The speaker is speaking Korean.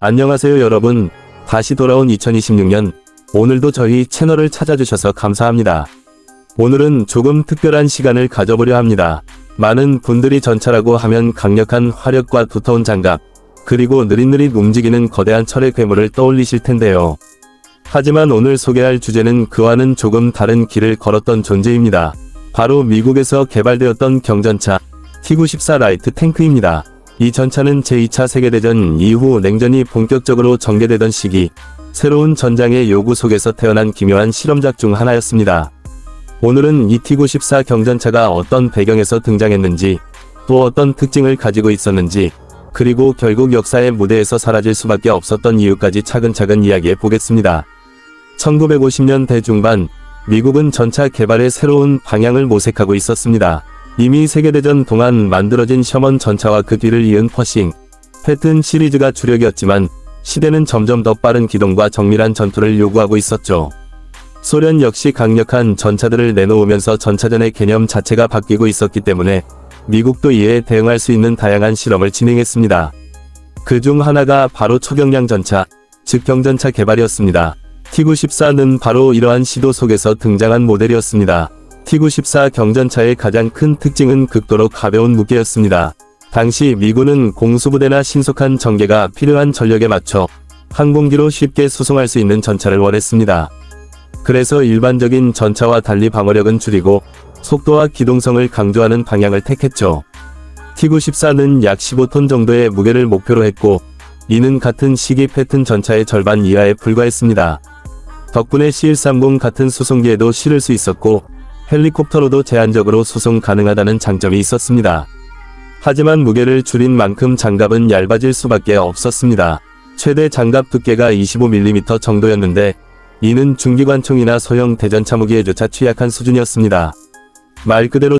안녕하세요 여러분. 다시 돌아온 2026년. 오늘도 저희 채널을 찾아주셔서 감사합니다. 오늘은 조금 특별한 시간을 가져보려 합니다. 많은 분들이 전차라고 하면 강력한 화력과 두터운 장갑, 그리고 느릿느릿 움직이는 거대한 철의 괴물을 떠올리실 텐데요. 하지만 오늘 소개할 주제는 그와는 조금 다른 길을 걸었던 존재입니다. 바로 미국에서 개발되었던 경전차 T-94 라이트 탱크입니다. 이 전차는 제2차 세계대전 이후 냉전이 본격적으로 전개되던 시기, 새로운 전장의 요구 속에서 태어난 기묘한 실험작 중 하나였습니다. 오늘은 이 T-94 경전차가 어떤 배경에서 등장했는지, 또 어떤 특징을 가지고 있었는지, 그리고 결국 역사의 무대에서 사라질 수밖에 없었던 이유까지 차근차근 이야기해 보겠습니다. 1950년대 중반, 미국은 전차 개발의 새로운 방향을 모색하고 있었습니다. 이미 세계대전 동안 만들어진 셔먼 전차와 그 뒤를 이은 퍼싱, 패튼 시리즈가 주력이었지만 시대는 점점 더 빠른 기동과 정밀한 전투를 요구하고 있었죠. 소련 역시 강력한 전차들을 내놓으면서 전차전의 개념 자체가 바뀌고 있었기 때문에 미국도 이에 대응할 수 있는 다양한 실험을 진행했습니다. 그 중 하나가 바로 초경량 전차, 즉 경전차 개발이었습니다. T-94는 바로 이러한 시도 속에서 등장한 모델이었습니다. T-94 경전차의 가장 큰 특징은 극도로 가벼운 무게였습니다. 당시 미군은 공수부대나 신속한 전개가 필요한 전력에 맞춰 항공기로 쉽게 수송할 수 있는 전차를 원했습니다. 그래서 일반적인 전차와 달리 방어력은 줄이고 속도와 기동성을 강조하는 방향을 택했죠. T-94는 약 15톤 정도의 무게를 목표로 했고 이는 같은 시기 패튼 전차의 절반 이하에 불과했습니다. 덕분에 C-130 같은 수송기에도 실을 수 있었고 헬리콥터로도 제한적으로 수송 가능하다는 장점이 있었습니다. 하지만 무게를 줄인 만큼 장갑은 얇아질 수밖에 없었습니다. 최대 장갑 두께가 25mm 정도였는데 이는 중기관총이나 소형 대전차 무기에조차 취약한 수준이었습니다. 말 그대로